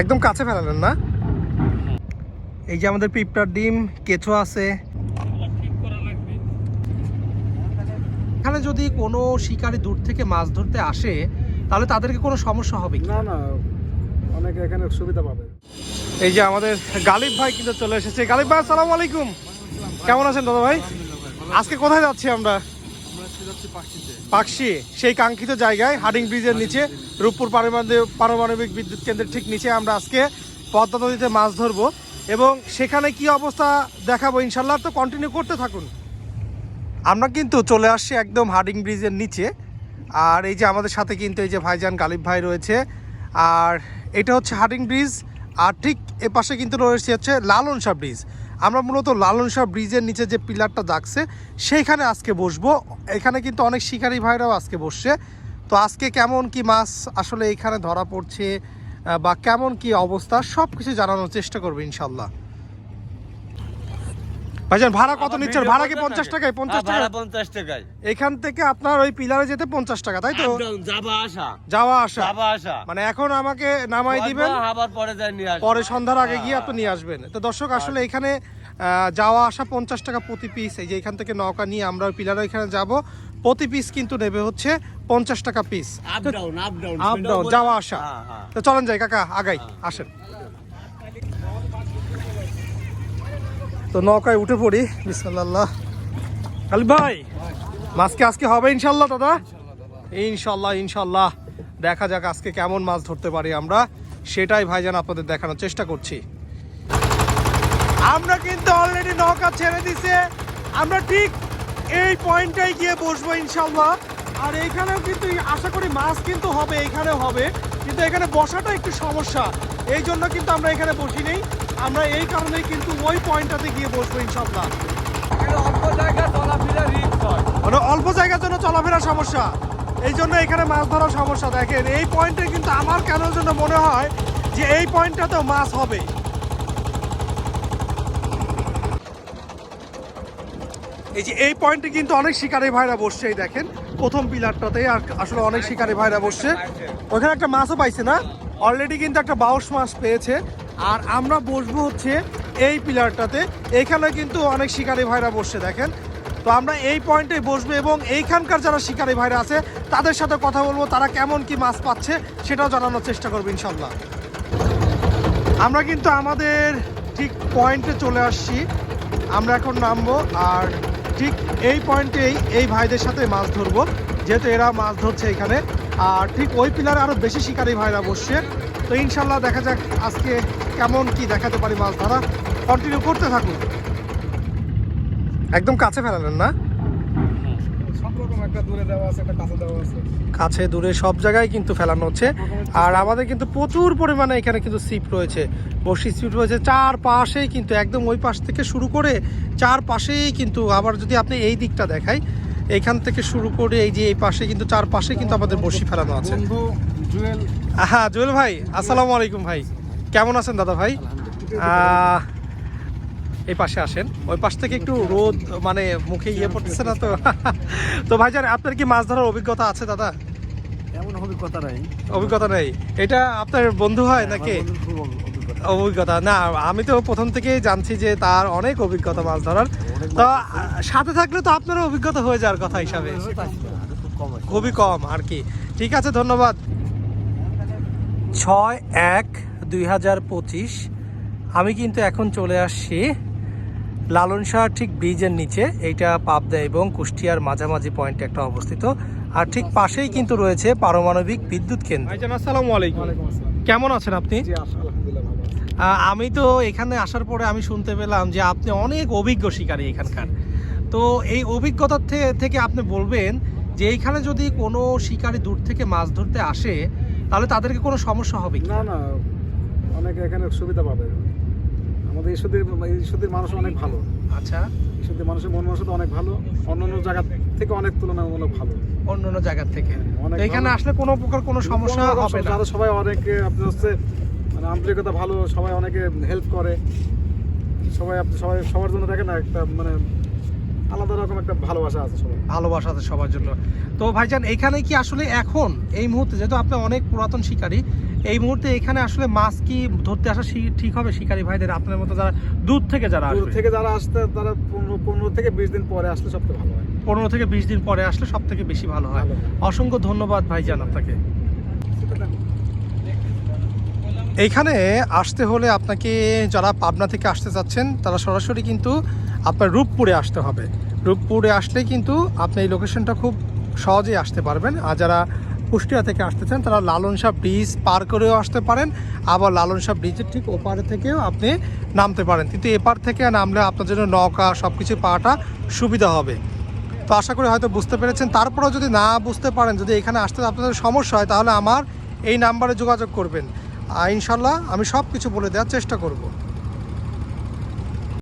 একদম কাছে ফেলালেন না? এই যে আমাদের পিঁপড়ার ডিম কেঁচো আছে। এখানে যদি কোনো শিকারী দূর থেকে মাছ ধরতে আসে তাহলে তাদেরকে কোনো সমস্যা হবে না না অনেকে এখানে সুবিধা পাবে। এই যে আমাদের গালিব ভাই কিন্তু চলে এসেছে। গালিব ভাই আসসালামু আলাইকুম। কেমন আছেন দাদা ভাই? আজকে কোথায় যাচ্ছি আমরা? পাকশি সেই কাঙ্ক্ষিত জায়গায় হাডিং ব্রিজের নিচে রূপপুর পারমাণবিক পারমাণবিক বিদ্যুৎ কেন্দ্রের ঠিক নিচে আমরা আজকে পদ্মা নদীতে মাছ ধরবো। এবং সেখানে কি অবস্থা দেখাবো ইনশাল্লাহ তো কন্টিনিউ করতে থাকুন। আমরা কিন্তু চলে আসছি একদম হার্ডিং ব্রিজের নিচে। আর এই যে আমাদের সাথে কিন্তু এই যে ভাইজান গালিব ভাই রয়েছে। আর এটা হচ্ছে হার্ডিং ব্রিজ। আর ঠিক এ পাশে কিন্তু রয়েছে হচ্ছে লালন শাহ ব্রিজ। আমরা মূলত লালন শাহ ব্রিজের নিচে যে পিলারটা ডাকছে সেইখানে আজকে বসবো। এখানে কিন্তু অনেক শিকারী ভাইরাও আজকে বসছে। তো আজকে কেমন কি মাছ আসলে এখানে ধরা পড়ছে বা কেমন কি অবস্থা সব কিছু জানানোর চেষ্টা করব ইনশাল্লাহ। ভাইজান ভাড়া কত নিচ্ছেন? ভাড়া কি পঞ্চাশ টাকায়? পঞ্চাশ টাকা পঞ্চাশ টাকায়। এখান থেকে আপনার ওই পিলারে যেতে পঞ্চাশ টাকা তাই তো? যাবা আসা। যাওয়া আসা। যাবা আসা। মানে এখন আমাকে নামাই দিবেন আবার পরে যাই নিয়ে পরে সন্ধ্যার আগে গিয়ে আপনি নিয়ে আসবেন। তো দর্শক আসলে এখানে আহ, যাওয়া আসা পঞ্চাশ টাকা প্রতি পিস এই যে এখান থেকে নৌকা নিয়ে আমরা ওই পিলারে এখানে যাব প্রতি পিস কিন্তু নেবে হচ্ছে পঞ্চাশ টাকা পিস আপ ডাউন যাওয়া আসা। হ্যাঁ, হ্যাঁ। তো চলেন যাই কাকা আগাই আসেন। তো নৌকায় উঠে পড়ি, বিসমিল্লাহ। খালি ভাই, মাছকে আজকে হবে ইনশাল্লাহ, দাদা? ইনশাল্লাহ ইনশাল্লাহ। দেখা যাক আজকে কেমন মাছ ধরতে পারি আমরা। সেটাই ভাইজান আপনাদের দেখানোর চেষ্টা করছি। আমরা কিন্তু অলরেডি নৌকা ছেড়ে দিছে। আমরা ঠিক এই পয়েন্টটাই গিয়ে বসবো ইনশাল্লাহ। আর এইখানেও কিন্তু আশা করি মাছ কিন্তু হবে এইখানেও হবে। কিন্তু এখানে বসাটা একটু সমস্যা। এই জন্য কিন্তু আমরা এখানে বসি নেই। আমরা এই কারণেই কিন্তু ওই পয়েন্টটাতে গিয়ে বসবো ইনশাল্লাহ অল্প জায়গা চলাফেরা হয়। মানে অল্প জায়গার জন্য চলাফেরা সমস্যা। এই জন্য এখানে মাছ ধরার সমস্যা। দেখেন এই পয়েন্টে কিন্তু আমার কেন জন্য মনে হয় যে এই পয়েন্টটাতেও মাছ হবে। এই যে এই পয়েন্টে কিন্তু অনেক শিকারী ভাইরা বসছে এই দেখেন। প্রথম পিলারটাতে আর আসলে অনেক শিকারী ভাইরা বসছে। ওখানে একটা মাছও পাইছে না? অলরেডি কিন্তু একটা বাউশ মাছ পেয়েছে। আর আমরা বসবো হচ্ছে এই পিলারটাতে। এইখানে কিন্তু অনেক শিকারী ভাইরা বসছে, দেখেন। তো আমরা এই পয়েন্টে বসবো এবং এইখানকার যারা শিকারী ভাইরা আছে, তাদের সাথে কথা বলব, তারা কেমন কি মাছ পাচ্ছে সেটাও জানানোর চেষ্টা করব ইনশাল্লাহ। আমরা কিন্তু আমাদের ঠিক পয়েন্টে চলে আসছি। আমরা এখন নামবো, আর ঠিক এই পয়েন্টেই এই ভাইদের সাথে মাছ ধরবো, যেহেতু এরা মাছ ধরছে এখানে। আর ঠিক ওই পিলারে আরও বেশি শিকারী ভাইরা বসছে। তো ইনশাল্লাহ দেখা যাক আজকে কেমন কি দেখাতে পারি মাছ ধরা। কন্টিনিউ করতে থাকুন। একদম কাছে ফেলালেন না? একটা দূরে দেওয়া আছে একটা কাছে দেওয়া আছে। কাছে দূরে সব জায়গায় কিন্তু ফেলানো হচ্ছে। আর আমাদের কিন্তু প্রচুর পরিমাণে এখানে কিন্তু সিপ রয়েছে। বসি সিপ রয়েছে। চার পাশেই কিন্তু একদম ওই পাশ থেকে শুরু করে চার পাশেই কিন্তু আবার যদি আপনি এই দিকটা দেখাই এখান থেকে শুরু করে এই যে এই পাশে কিন্তু চার পাশে কিন্তু আমাদের বসি ফেলানো আছে। হ্যাঁ জুয়েল ভাই আসসালামু আলাইকুম ভাই। কেমন আছেন দাদা ভাই? আহ, এই পাশে আসেন। ওই পাশ থেকে একটু রোদ মানে মুখে ইয়ে পড়তেছে না তো? তো ভাইজান আপনার কি মাছ ধরার অভিজ্ঞতা আছে দাদা? এমন অভিজ্ঞতা নাই। অভিজ্ঞতা নেই? এটা আপনার বন্ধু হয় নাকি? বন্ধুর খুব অভিজ্ঞতা। না আমি তো প্রথম থেকেই জানছি যে তার অনেক অভিজ্ঞতা মাছ ধরার। তো সাথে থাকলে তো আপনারও অভিজ্ঞতা হয়ে যাওয়ার কথা হিসাবে। কম খুবই কম আর কি। ঠিক আছে ধন্যবাদ। ছয় এক দুই হাজার পঁচিশ। আমি কিন্তু এখন চলে আসছি লালন শাহ ঠিক ব্রিজের নিচে এইটা পাবদা এবং কুষ্টিয়ার মাঝামাঝি পয়েন্টে একটা অবস্থিত। আর ঠিক পাশেই কিন্তু রয়েছে পারমাণবিক বিদ্যুৎ কেন্দ্র। আসসালামু আলাইকুম। কেমন আছেন আপনি? জি আস- আলহামদুলিল্লাহ ভালো আছি। আহ, আমি তো এখানে আসার পরে আমি শুনতে পেলাম যে আপনি অনেক অভিজ্ঞ শিকারী এখানকার। তো এই অভিজ্ঞতার থেকে আপনি বলবেন যে এইখানে যদি কোনো শিকারী দূর থেকে মাছ ধরতে আসে তাহলে তাদেরকে কোনো সমস্যা হবে না না অনেকে এখানে সুবিধা পাবে। ঈশ্বরদের ঈশ্বরদের মানুষ অনেক ভালো। আচ্ছা। ঈশ্বরদের মানুষের মন মানসিকতা অনেক ভালো। অন্য অন্য জায়গা থেকে অনেক তুলনামূলক ভালো। অন্য অন্য জায়গা থেকে। এখানে আসলে কোনো প্রকার কোনো সমস্যা হবে না। সবাই অনেক আপনার হচ্ছে মানে আন্তরিকতা ভালো সবাই অনেকে হেল্প করে। সবাই আপ- সবাই সবার জন্য দেখে না একটা মানে আলাদা রকম একটা ভালোবাসা আছে সবাই। ভালোবাসা আছে সবার জন্য। তো ভাইজান এখানে কি আসলে এখন এই মুহূর্তে যেহেতু আপনি অনেক পুরাতন শিকারী এই মুহূর্তে এখানে আসলে মাছ কি ধরতে আসা ঠিক হবে শিকারী ভাইদের? আপনার মতো যারা দূর থেকে যারা দূর থেকে যারা আসতে তারা পনেরো থেকে বিশ দিন পরে আসলে সবচেয়ে ভালো হয়। পনেরো থেকে বিশ দিন পরে আসলে সব থেকে বেশি ভালো হয়। ভালো হয়। অসংখ্য ধন্যবাদ ভাই ভাইজান আপনাকে। এইখানে আসতে হলে আপনাকে যারা পাবনা থেকে আসতে চাচ্ছেন তারা সরাসরি কিন্তু আপনার রূপপুরে আসতে হবে। রূপপুরে আসলে কিন্তু আপনি এই লোকেশনটা খুব সহজেই আসতে পারবেন। আর যারা কুষ্টিয়া থেকে আসতে চান তারা লালন শাহ ব্রিজ পার করেও আসতে পারেন, আবার লালন শাহ ব্রিজের ঠিক ওপারে থেকেও আপনি নামতে পারেন। কিন্তু এপার থেকে নামলে আপনার জন্য নৌকা সব কিছু পাওয়াটা সুবিধা হবে। তো আশা করি হয়তো বুঝতে পেরেছেন। তারপরেও যদি না বুঝতে পারেন, যদি এখানে আসতে আপনাদের সমস্যা হয়, তাহলে আমার এই নাম্বারে যোগাযোগ করবেন। ইনশাল্লাহ আমি সব কিছু বলে দেওয়ার চেষ্টা করব।